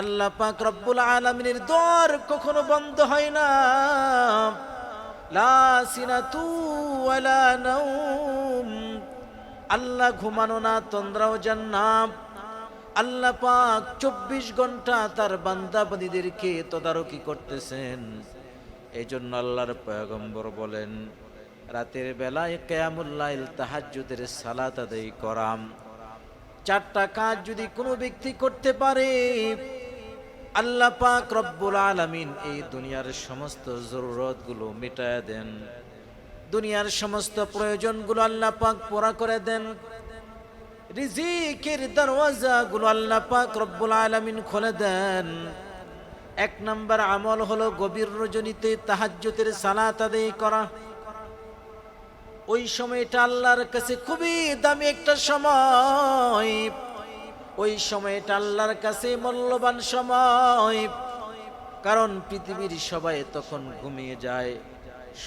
আল্লাহ পাক রব্বুল আলমিনের দ্বার কখনো বন্ধ হয় না। আল্লাহ ঘুমানো না, তন্দ্রাও জান্নাম আল্লাহ পাক চব্বিশ ঘণ্টা তার বান্দাবাদীদেরকে তদারকি করতেছেন। এই জন্য আল্লাহর পয়গম্বর বলেন, রাতের বেলায় কেয়ামুল্লাইল তাহাজ্জুদের সালাত আদায় করাম। চারটা কাজ যদি কোনো ব্যক্তি করতে পারে আল্লাহ পাক রব্বুল আলামিন এই দুনিয়ার সমস্ত জরুরতগুলো মেটায় দেন। দুনিয়ার সমস্ত প্রয়োজনগুলো আল্লাহ পাক পুরা করে দেন। রিজিকের দরওয়াজাগুলো আল্লাহ পাক রব্বুল আলামিন খুলে দেন। এক নম্বর আমল হলো গভীর রজনীতে তাহাজ্জুদের সালাত আদায় করা। ওই সময়টা আল্লাহর কাছে খুবই দামি একটা সময়। ওই সময়টা আল্লাহর কাছে মূল্যবান সময়। কারণ পৃথিবীর সবাই তখন ঘুমিয়ে যায়,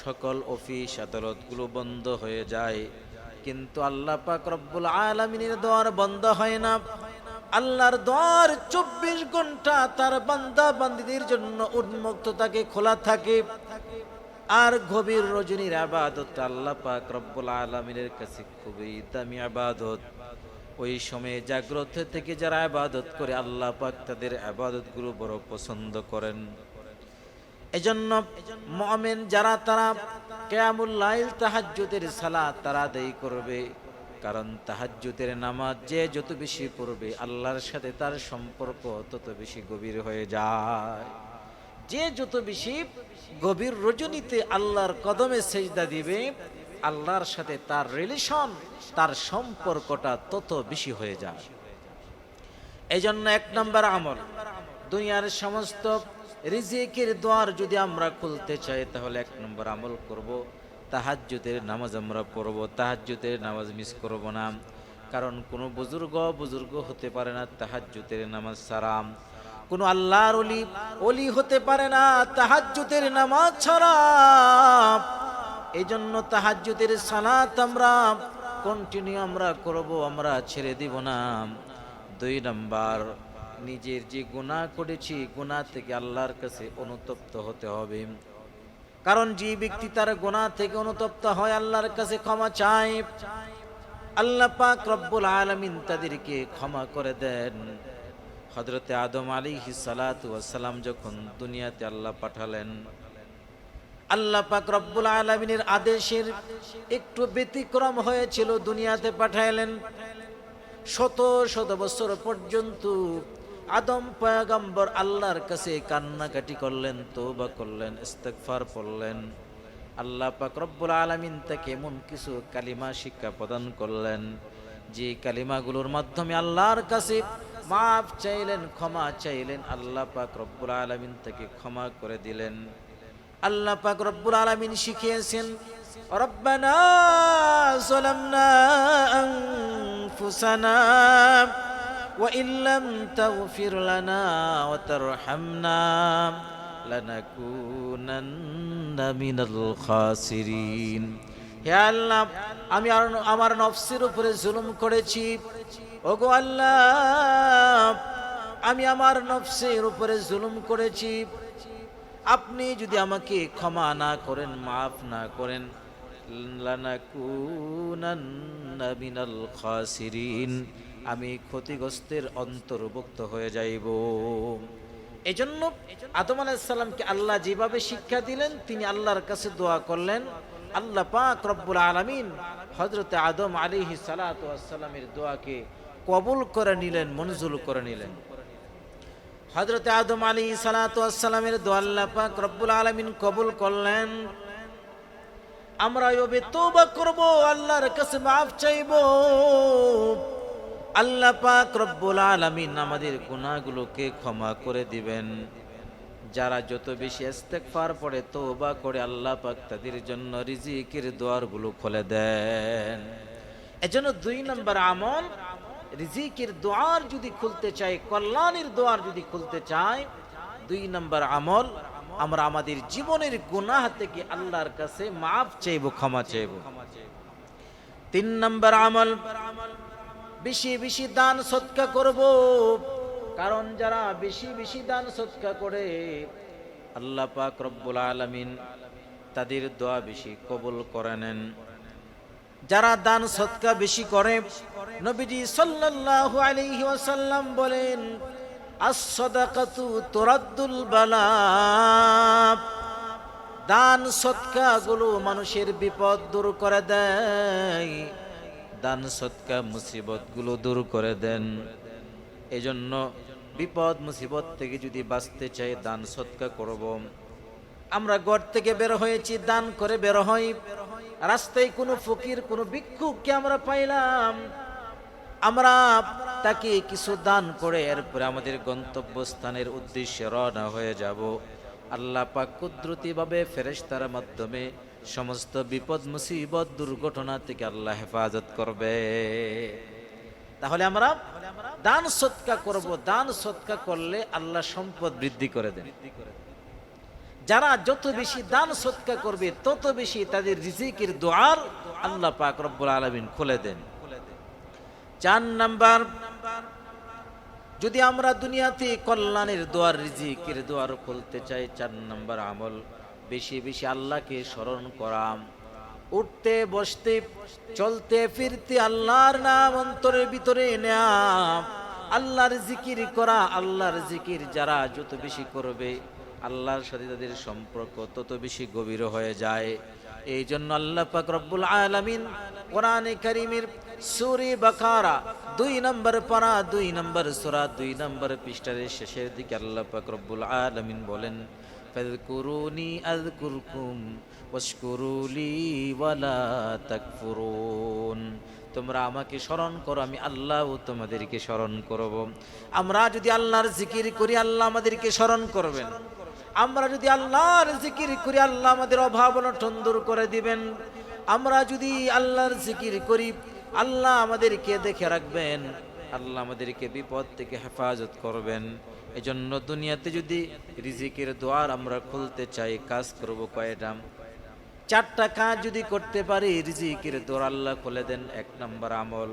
সকল অফিস আদালতগুলো বন্ধ হয়ে যায়। কিন্তু আল্লাহ পাক রব্বুল আলমিনের দোয়ার বন্ধ হয় না। আল্লাহর দোয়ার চব্বিশ ঘণ্টা তার বান্দা বান্দিদের জন্য উন্মুক্ত থাকে খোলা থাকে। আর গভীর রজনীর আবাদত আল্লাহ পাক রব্বুল আলমিনের কাছে খুবই দামি আবাদত। ওই সময়ে জাগ্রত থেকে যারা আবাদত করে, আল্লাহ পাক তাদের আবাদতগুলো বড় পছন্দ করেন। এজন্য মমেন যারা তারা কেয়ামুল লাইল তাহাজ্জুদের সালাত তারা আদায় করবে। কারণ তাহাজ্জুদের নামাজ যে যত বেশি পড়বে, আল্লাহর সাথে তার সম্পর্ক তত বেশি গভীর হয়ে যায়। যে যত বেশি গভীর রজনীতে আল্লাহর কদমে সেজদা দিবে আল্লাহর সাথে তার রিলেশন তার সম্পর্কটা তত বেশি হয়ে যায়। এই জন্য এক নম্বর আমল, দুনিয়ার সমস্ত রিজিকের দ্বার যদি আমরা খুলতে চাই, তাহলে এক নম্বর আমল করব। তাহাজ্জুদের নামাজ আমরা পড়ব, তাহাজ্জুদের নামাজ মিস করব না। কারণ কোনো বুজুর্গ বুজুর্গ হতে পারে না তাহাজ্জুদের নামাজ সারাম কোনো আল্লাহর অলি অলি হতে পারে না তাহাজ্জুদের নামাজ ছাড়া। এই জন্য তাহাজ্জুদের সালাত আমরা কন্টিনিউ আমরা করব, আমরা ছেড়ে দিব না। দুই নাম্বার, নিজের যে গুনাহ করেছি, গুনাহ থেকে আল্লাহর কাছে অনুতপ্ত হতে হবে। কারণ যে ব্যক্তি তার গুনাহ থেকে অনুতপ্ত হয়, আল্লাহর কাছে ক্ষমা চায়। আল্লাহ পাক রব্বুল আলামিন তাদেরকে ক্ষমা করে দেন। হজরতে আদম আলী সালাম যখন দুনিয়াতে আল্লাহ পাঠালেন আল্লাহ পাক রব্বুল আলমিনের আদেশের একটু ব্যতিক্রম হয়েছিল দুনিয়াতে পাঠাইলেন। শত শত বছর পর্যন্ত আদম পয়াগম্বর আল্লাহর কাছে কান্নাকাটি করলেন তোবা করলেন ইস্তেকফার পড়লেন। আল্লাহ পাক রব্বুল আলমিন তাকে এমন কিছু কালিমা শিক্ষা প্রদান করলেন, যে কালিমাগুলোর মাধ্যমে আল্লাহর কাছে মাফ চাইলেন, ক্ষমা চাইলেন, আল্লাহ পাক রব্বুল আলমিন তাকে ক্ষমা করে দিলেন। আল্লাহ পাক রব্বুল আলামিন শিখিয়েছেন, রব্বানা যালামনা আনফুসানা ওয়া ইন তাগফির লানা ওয়া তারহামনা হে আল্লাহ, আমি আর আমার নফসের উপরে জুলুম করেছি। ওগো আল্লাহ, আমি আমার নফসের উপরে জুলুম করেছি। আপনি যদি আমাকে ক্ষমা না করেন, মাফ না করেন আমি ক্ষতিগ্রস্তের অন্তর্ভুক্ত হয়ে যাইব। এজন্য আদম আলাইসাল্লামকে আল্লাহ যেভাবে শিক্ষা দিলেন, তিনি আল্লাহর কাছে দোয়া করলেন। আল্লাহ পাক রব্বুল আলমিন হজরত আদম আলিহি সালাতামের দোয়াকে কবুল করে নিলেন মঞ্জুর করে নিলেন। হজরত আদম আলী সালাতামের দোয়া আল্লাহ পাক রব্বুল আলমিন কবুল করলেন। আমরা এভাবে তোবা করব, আল্লাহর কাছে মাফ চাইব। আল্লাহ পাক রব্বুল আলামিন আমাদের গুনাহগুলোকে ক্ষমা করে দিবেন। যারা যত বেশি ইস্তেগফার পড়ে, তওবা করে আল্লাহ পাক তাদের জন্য রিজিকের দুয়ারগুলো খুলে দেন। এজন্য দুই নম্বর আমল রিজিকের দুয়ার যদি খুলতে চাই কল্যাণের দুয়ার যদি খুলতে চাই দুই নম্বর আমল, আমরা আমাদের জীবনের গুনাহ থেকে আল্লাহর কাছে মাফ চাইব, ক্ষমা চাইব। তিন নম্বর আমল, বেশি বেশি দান সৎকা করব। কারণ যারা বেশি বেশি দান সৎকা করে, আল্লাহ পাক রব্বুল আলামিন তাদের দোয়া বেশি কবুল করে নেন। যারা দান সৎকা বেশি করে নবীজি সাল্লাল্লাহু আলাইহি ওয়াসাল্লাম বলেন, আস-সাদাকাতু তুরাদ্দুল বালা দান সৎকা গুলো মানুষের বিপদ দূর করে দেয়। দান সৎকা মুসিবতগুলো দূর করে দেন। এজন্য বিপদ, মুসিবত থেকে যদি বাঁচতে চাই, দান সৎকা করব। আমরা ঘর থেকে বের হয়েছি, দান করে বের হই। রাস্তায় কোনো ফকির, কোনো ভিক্ষুককে আমরা পাইলাম। আমরা তাকে কিছু দান করে এরপরে আমাদের গন্তব্যস্থানের উদ্দেশ্যে রওনা হয়ে যাব। আল্লাহ পাক কুদরতিভাবে ফেরেশতার মাধ্যমে সমস্ত বিপদ, মুসিবত, দুর্ঘটনা থেকে আল্লাহ হেফাজত করবে। তাহলে আমরা দান সৎকা করব। দান সৎকা করলে আল্লাহ সম্পদ বৃদ্ধি করে দেন। যারা যত বেশি দান সৎকা করবে, তত বেশি তাদের রিজিকের দোয়ার আল্লাহ পাক রব্বুল আলামিন খুলে দেন। চার নাম্বার, যদি আমরা দুনিয়াতে কল্যাণের দোয়ার রিজিকের দোয়ার খুলতে চাই, চার নাম্বার আমল, বেশি বেশি আল্লাহকে স্মরণ করাম উঠতে, বসতে, চলতে, ফিরতে আল্লাহর নাম অন্তরের ভিতরে নেয়া, আল্লাহর জিকির করা, আল্লাহর জিকির যারা যত বেশি করবে, আল্লাহর সাথে তাদের সম্পর্ক তত বেশি গভীর হয়ে যায়। এই জন্য আল্লাহ পাক রব্বুল আলামিন কোরআনে কারীমের সূরা বাকারা দুই নম্বর পারা, দুই নম্বর সূরা, দুই নম্বর পৃষ্ঠার শেষের দিকে আল্লাহ পাক রব্বুল আলামিন বলেন, ফাযকুরুনি আযকুরকুম ওয়াশকুরুলি ওয়ালা তাকফুরুন। তোমরা আমাকে স্মরণ করো, আমি আল্লাহও তোমাদেরকে স্মরণ করব। আমরা যদি আল্লাহর জিকির করি, আল্লাহ আমাদেরকে স্মরণ করবেন। আমরা যদি আল্লাহর জিকির করি, আল্লাহ আমাদের অভাব অনটন দূর করে দিবেন। আমরা যদি আল্লাহর জিকির করি, আল্লাহ আমাদেরকে দেখে রাখবেন। আল্লাহ আমাদেরকে বিপদ থেকে হেফাজত করবেন। এজন্য দুনিয়াতে যদি রিজিকের দোয়ার আমরা খুলতে চাই, কাজ করব কয়টা? চারটা কাজ যদি করতে পারি, রিজিকের দোয়ার আল্লাহ খুলে দেন, এক নম্বর আমল।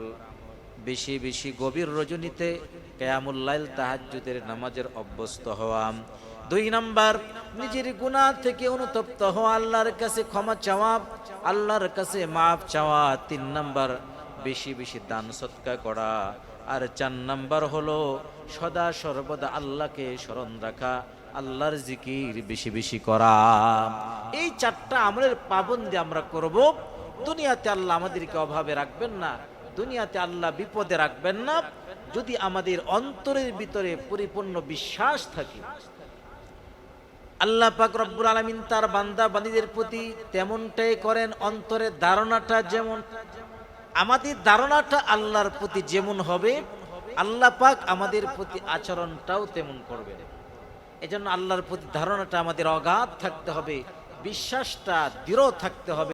বেশি বেশি গভীর রজনীতে কেয়ামুল্লাইল তাহাজ্জুদের নামাজের অভ্যস্ত হওয়া। দুই নাম্বার, নিজের গুনাহ থেকে অনুতপ্ত হওয়া, আল্লাহর কাছে ক্ষমা চাওয়া, আল্লাহর কাছে মাফ চাওয়া। তিন নাম্বার, বেশি বেশি দান সৎকা করা। আর চার নাম্বার হলো, সদা সর্বদা আল্লাহকে স্মরণ রাখা, আল্লাহর জিকির বেশি বেশি করা। এই চারটা আমলের পাবন্দি আমরা করব। দুনিয়াতে আল্লাহ আমাদেরকে অভাবে রাখবেন না, দুনিয়াতে আল্লাহ বিপদে রাখবেন না। যদি আমাদের অন্তরের ভিতরে পরিপূর্ণ বিশ্বাস থাকে আল্লাহ পাক রব্বুল আলমিন তার বান্দা বান্দীদের প্রতি তেমনটাই করেন অন্তরের ধারণাটা যেমন, আমাদের ধারণাটা আল্লাহর প্রতি যেমন হবে, আল্লাহ পাক আমাদের প্রতি আচরণটাও তেমন করবেন। এজন্য আল্লাহর প্রতি ধারণাটা আমাদের অগাধ থাকতে হবে, বিশ্বাসটা দৃঢ় থাকতে হবে।